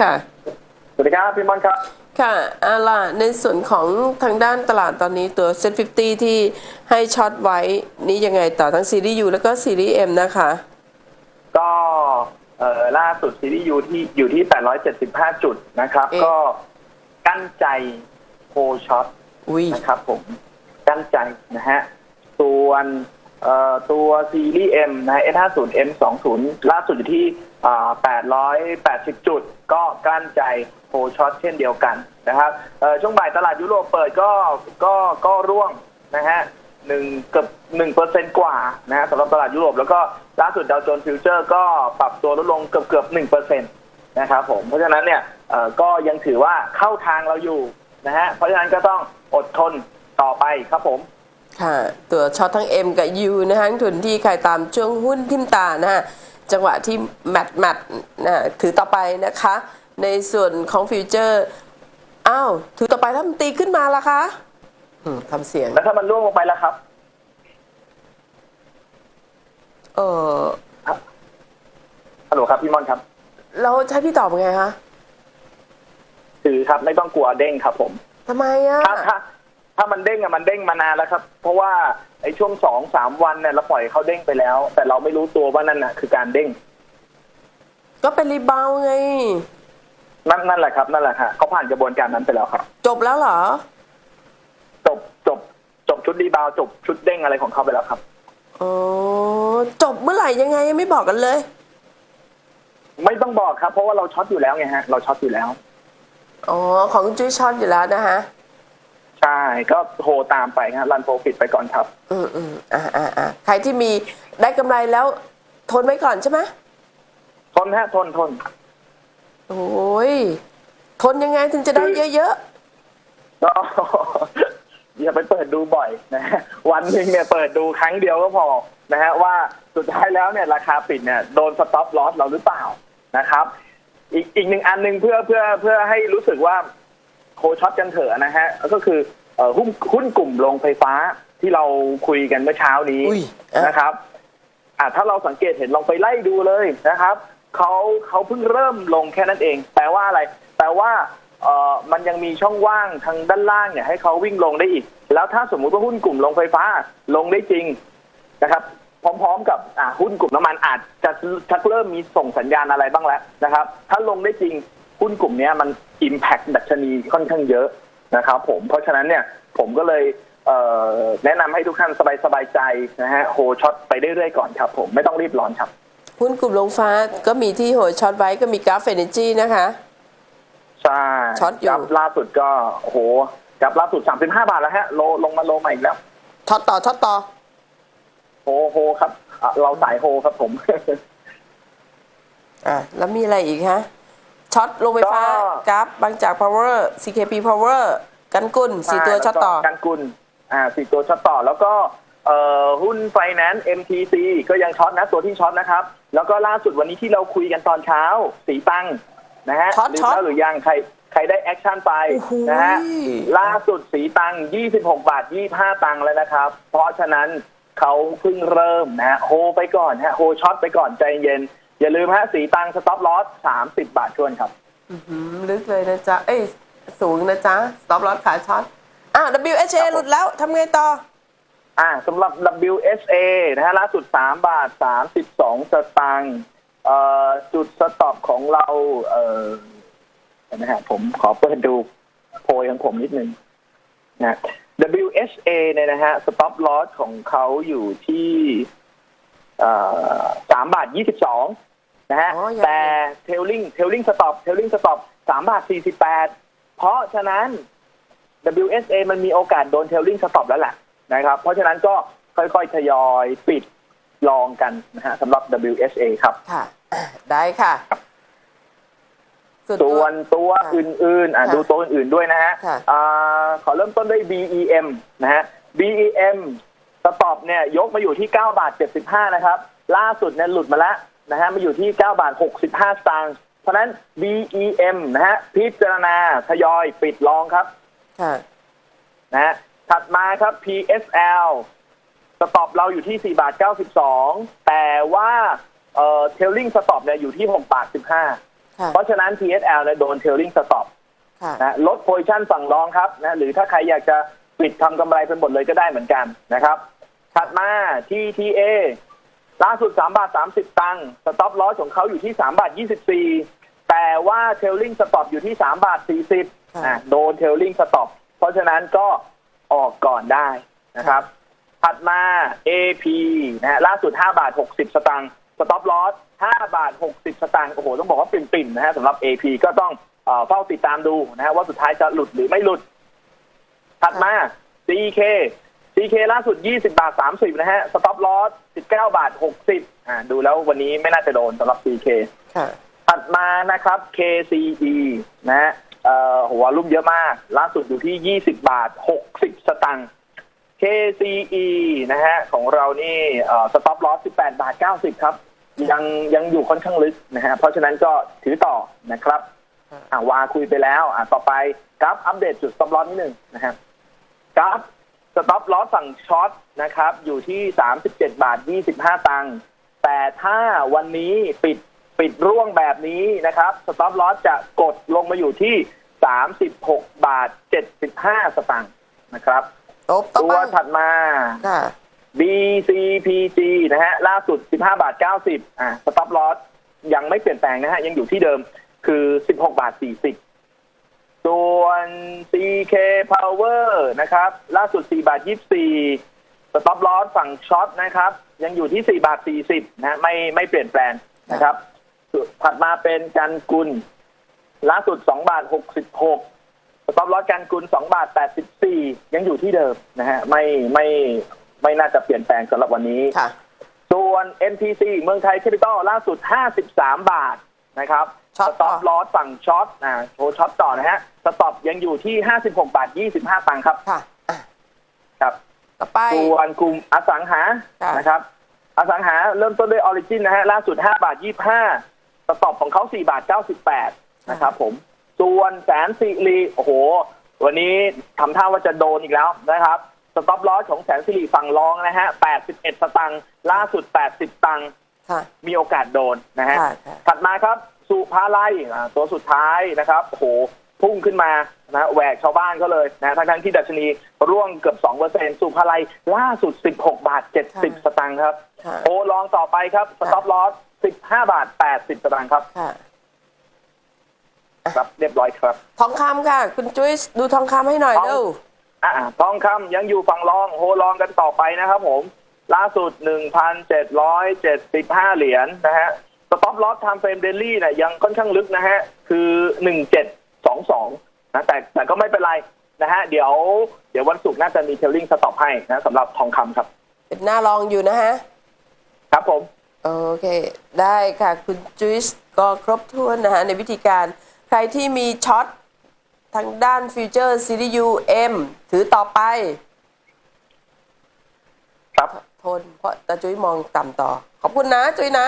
ค่ะ สวัสดีครับพี่มอนครับ ค่ะเอาล่ะในส่วนของทางด้านตลาดตอนนี้ตัว Set 50ที่ให้ช็อตไว้นี่ยังไงต่อทั้งซีรีส์ U แล้วก็ซีรีส์ M นะคะ ก็เอ่อล่าสุดซีรีส์ยูที่อยู่ที่ 875 จุดนะครับเอ๊ะก็กั้นใจโคช็อตอุ้ยนะครับผมกั้นใจนะฮะ ส่วนเอ่อตัวซีรีส์ M นะ S50 M20 ล่าสุดอยู่ที่อ่า 880 จุด ก็กั้นใจโคช็อตเช่นเดียวกันนะครับช่วงบ่ายตลาดยุโรปเปิดก็ก็ก็ร่วงนะฮะหนึ่งเกือบหนึ่งเปอร์เซ็นกว่านะฮะสำหรับตลาดยุโรป แล้วก็ล่าสุดดาวโจนส์ฟิวเจอร์ก็ปรับตัวลดลงเกือบเกือบหนึ่งเปอร์เซ็นตนะครับผมเพราะฉะนั้นเนี่ยก็ยังถือว่าเข้าทางเราอยู่นะฮะเพราะฉะนั้นก็ต้องอดทนต่อไปครับผมค่ะตัวช็อตทั้ง M กับ U นะคะทุนที่ใครตามช่วงหุ้นทิมตานะฮะ จังหวะที่แมทแมทนะถือต่อไปนะคะ ในส่วนของฟิวเจอร์อ้าวถือต่อไปถ้ามันตีขึ้นมาล่ะคะอืมทำเสียง แล้วถ้ามันร่วงลงไปแล้วครับ เออฮัลโหลครับพี่มอนครับแล้วจะใช้พี่ตอบไงคะถือครับไม่ต้องกลัวเด้งครับผมทำไมอะถ้าถ้า ถ้ามันเด้งอะมันเด้งมานานแล้วครับ เพราะว่าไอ้ช่วงสองสามวันเนี่ยเราปล่อยเขาเด้งไปแล้ว แต่เราไม่รู้ตัวว่านั่นน่ะ คือการเด้ง ก็เป็นรีบาวด์ไง นั่นนั่นแหละครับนั่นแหละฮะเขาผ่านกระบวนการนั้นไปแล้วครับ จบแล้วเหรอ จบจบจบชุดรีบาวด์จบชุดเด้งอะไรของเขาไปแล้วครับ อ๋อ จบเมื่อไหร่ยังไงยังไม่บอกกันเลย ไม่ต้องบอกครับ เพราะว่าเราช็อตอยู่แล้วไงฮะ เราช็อตอยู่แล้ว อ๋อ ของคุณจุ้ยช็อตอยู่แล้วนะคะ ใช่ก็โทรตามไปฮะรันโปรฟิตไปก่อนครับอืมอืมอ่าอ่าอ่าใครที่มีได้กำไรแล้วทนไว้ก่อนใช่ไหมทนฮะทนทนโอ้ยทนยังไงถึงจะได้เยอะก็อย่าไปเปิดดูบ่อยนะฮะวันหนึ่งเนี่ยเปิดดูครั้งเดียวก็พอนะฮะว่าสุดท้ายแล้วเนี่ยราคาปิดเนี่ยโดนสต็อปลอสเราหรือเปล่านะครับ อีกอีกหนึ่งอันหนึ่งเพื่อเพื่อเพื่อให้รู้สึกว่า โคช็อตกันเถอะนะฮะก็คือเอ่อหุ้นหุ้นกลุ่มโรงไฟฟ้าที่เราคุยกันเมื่อเช้านี้อุ้ยอะนะครับอะถ้าเราสังเกตเห็นลองไปไล่ดูเลยนะครับเขาเขาเพิ่งเริ่มลงแค่นั้นเอง แปลว่าอะไร แปลว่าเอ่อมันยังมีช่องว่างทางด้านล่างเนี่ยให้เขาวิ่งลงได้อีก แล้วถ้าสมมุติว่าหุ้นกลุ่มโรงไฟฟ้าลงได้จริงนะครับ พร้อมๆกับอะหุ้นกลุ่มน้ำมันอาจจะชักเริ่มมีส่งสัญญาณอะไรบ้างแล้วนะครับ ถ้าลงได้จริง หุ้นกลุ่มเนี้ยมัน Impact ดัชนีค่อนข้างเยอะนะครับผมเพราะฉะนั้นเนี่ยผมก็เลยเอ่อแนะนำให้ทุกท่านสบายๆใจนะฮะโฮช็อตไปเรื่อยๆก่อนครับผมไม่ต้องรีบร้อนครับๆหุ้นกลุ่มลงฟ้าก็มีที่โหยช็อตไว้ก็มีกราฟเอเนจีนะคะใช่ช็อตอยู่กราฟล่าสุดก็โอ้โหกราฟล่าสุด35บาทแล้วฮะโลลงมาโลใหม่อีกแล้วช็อตต่อช็อตต่อโฮโฮครับอะเราสายโฮครับผม อะแล้วมีอะไรอีกฮะ ช็อตลงไฟฟ้าก็ กราฟบางจากพาวเวอร์ CKP Power กันกุลสี่ตัวช็อตต่อ กันกุลอ่าสี่ตัวช็อตต่อ แล้วก็เอ่อหุ้นไฟแนนซ์ MTC ก็ยังช็อตนะตัวที่ช็อตนะครับ แล้วก็ล่าสุดวันนี้ที่เราคุยกันตอนเช้า สีตังนะฮะช็อตลืมช็อตแล้วหรือยังใครใครได้แอคชั่นไปโอ้โห นะฮะล่าสุดสีตัง 26 บาท 25 ตังค์แล้วนะครับ เพราะฉะนั้นเขาเพิ่งเริ่มนะฮะโฮไปก่อนฮะโฮช็อตไปก่อนใจเย็น อย่าลืมฮะสีตังสต็อปลอส30บาทชวนครับอื้อหือลึกเลยนะจ๊ะ เอ้ย สูงนะจ๊ะ stop loss ขาช็อตอ้าว WHA หลุดแล้วทำไงต่อ อ่าสำหรับ WSA นะฮะล่าสุด3บาท32สตางค์เอ่อจุดสต็อปของเรา เอ่อเห็นไหมฮะผมขอเปิดดูโพยของผมนิดนึงนะ WSA เนี่ยนะฮะสต็อปลอสของเขาอยู่ที่เอ่อ3บาท22 นะฮะ อ๋อยังแต่เทลลิงเทลลิงสต็อปเทลลิงสต็อป3บาท48เพราะฉะนั้น WSA มันมีโอกาสโดนเทลลิงสต็อปแล้วแหละนะครับ เพราะฉะนั้นก็ค่อยๆทยอยปิดลองกันนะฮะสำหรับ WSA ครับ ค่ะอะได้ค่ะ ส่วนส่ตัววนตัวค่ะอื่นๆอะค่ะดูตัวอื่นๆด้วยนะฮะค่ะอ่าขอเริ่มต้นด้วย BEM นะฮะ BEM สต็อปเนี่ยยกมาอยู่ที่ 9 บาท 75 นะครับ ล่าสุดเนี่ยหลุดมาแล้ว นะฮะมาอยู่ที่ 9 บาท 65 สตางค์เพราะฉะนั้น BEM นะฮะพิจารณาทยอยปิดลองครับค่ะนะฮะถัดมาครับ PSL สต็อปเราอยู่ที่ 4 บาท 92 แต่ว่าเอ่อเทลลิงสต็อปเนี่ยอยู่ที่ 6 บาท 15ค่ะเพราะฉะนั้น TSL เนี่ยโดน trailing stop ค่ะนะลดโพ i ชั่นฝั่งรองครับนะหรือถ้าใครอยากจะปิดทำกำไรเป็นหมดเลยก็ได้เหมือนกันนะครับ ถัดมา TTA ล่าสุด3บาท30ตังค์สต็อปลอสของเขาอยู่ที่3บาท24แต่ว่าเทลลิงสต็อปอยู่ที่3บาท40ค่ะนะโดนเทลลิงสต็อปเพราะฉะนั้นก็ออกก่อนได้นะครับ ถัดมา AP นะฮะล่าสุด5บาท60สตางค์สต็อปลอส5บาท60สตางค์โอ้โห ต้องบอกว่าปิ่มๆนะฮะสำหรับ AP ก็ต้องเอ่อเฝ้าติดตามดูนะฮะว่าสุดท้ายจะหลุดหรือไม่หลุด ถัดมา CK CK ล่าสุด 20 บาท 30 นะฮะ สต็อปลอส19 บาท 60 อ่า ดูแล้ววันนี้ไม่น่าจะโดนสำหรับ CK ค่ะ ถัดมานะครับ KCE นะฮะเอ่อหัวรุ่มเยอะมาก ล่าสุดอยู่ที่ 20 บาท 60 สตังค์ KCE นะฮะ ของเรานี่สต็อปลอส18 บาท 90 ครับ ยังยังอยู่ค่อนข้างลึกนะฮะ เพราะฉะนั้นก็ถือต่อนะครับครับอ่าวาคุยไปแล้ว อะต่อไปกราฟอัปเดตจุดสต็อปลอสนิดหนึ่งนะฮะกราฟ สต็อปลอสฝั่งช็อตนะครับ อยู่ที่ 37 บาท 25 ตังค์แต่ถ้าวันนี้ปิดปิดร่วงแบบนี้นะครับสต็อปลอสจะกดลงมาอยู่ที่ 36 บาท 75 สตางค์นะครับตบต่อตัไปวถัดมาค่ะ BCPG นะฮะล่าสุด 15 บาท 90 อะสต็อปลอสยังไม่เปลี่ยนแปลงนะฮะ ยังอยู่ที่เดิมคือ 16 บาท 40 ส่วน CK Power นะครับ ล่าสุด 4 บาท 24 สต็อปลอสฝั่งช็อตนะครับ ยังอยู่ที่ 4 บาท 40นะฮะไม่ไม่เปลี่ยนแปลงนะครับถัดมาเป็นกันกุล ล่าสุด 2 บาท 66 สต็อปลอสกันกุล 2 บาท 84 ยังอยู่ที่เดิมนะฮะไม่ไม่ไม่น่าจะเปลี่ยนแปลงสำหรับวันนี้ค่ะส่วน MTC เมืองไทยแคปิตอลล่าสุด 53 บาท นะครับช็อตสต็อปต่อลอสฝั่งช็อตอ่าโชว์ช็อตต่อนะฮะสต็อปยังอยู่ที่56บาท25ตังค์ครับค่ะอะครับต่อไปส่วนกลุ่มอสังหาค่ะนะครับ อสังหาเริ่มต้นด้วยออริจินนะฮะล่าสุด5บาท25สต็อปของเขา4บาท98นะครับผมส่วนแสนสิริโอ้โห วันนี้ทำท่าว่าจะโดนอีกแล้วนะครับสต็อปลอสของแสนสิริฝั่งรองนะฮะ81 สตังค์ล่าสุด 80 ตังค์ค่ะ มีโอกาสโดนนะฮะค่ะค่ะถัดมาครับสุภาลัยอ่าตัวสุดท้ายนะครับโอ้โหพุ่งขึ้นมานะแหวกชาวบ้านเขาเลยนะทั้งทั้งๆที่ดัชนีร่วงเกือบ2เปอร์เซ็นสุภาลัยล่าสุด 16 บาท 70 สตางค์ครับค่ะโอลองต่อไปครับสต็อปลอส15 บาท 80 สตางค์ครับค่ะครับเรียบร้อยครับ ทองคำค่ะ คุณจุ้ยดูทองคำให้หน่อยทองเร็วอ่าทองคำยังอยู่ฝั่งรองโฮลองกันต่อไปนะครับผม ล่าสุด 1,775 เหรียญนะฮะสต็อปลอสไทม์เฟรมเดลี่เนี่ยยังค่อนข้างลึกนะฮะ คือ 1722 นะแต่แต่ก็ไม่เป็นไรนะฮะ เดี๋ยวเดี๋ยววันศุกร์น่าจะมีเทลลิงสต็อปให้นะสำหรับทองคำครับ เป็นหน้ารองอยู่นะฮะ ครับผม โอเค ได้ค่ะ คุณจุ้ยก็ครบถ้วนนะฮะ ในวิธีการใครที่มีช็อตทางด้านฟิวเจอร์ซีรีส์ยูเอ็มถือต่อไปครับ ทน เพราะตาจุ้ยมองต่ำต่อ ขอบคุณนะจุ้ยนะ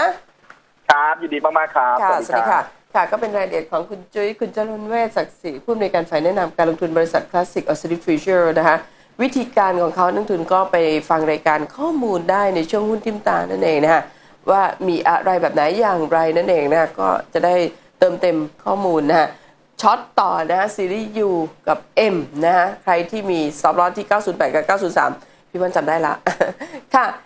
ครับยินดีมากๆครับค่ะสวัสดีค่ะรับค่ะ ก็เป็นรายละเอียดของคุณจุ้ย คุณจรุนเวชศักดิ์ศรีผู้อำนวยการฝ่ายแนะนำการลงทุนบริษัทคลาสสิกออสซิลิฟิวเจอร์นะคะ วิธีการของเขานักลงทุนก็ไปฟังรายการข้อมูลได้ในช่วงหุ้นทิมตานั่นเองนะคะว่ามีอะไรแบบไหนอย่างไรนั่นเองนะคะก็จะได้เติมเต็มข้อมูลนะฮะช็อตต่อนะฮะซีรีส์ U กับ M นะฮะใครที่มีซอฟต์ลอสที่ 908 กับ 903 พี่วันจำได้ละ Tá,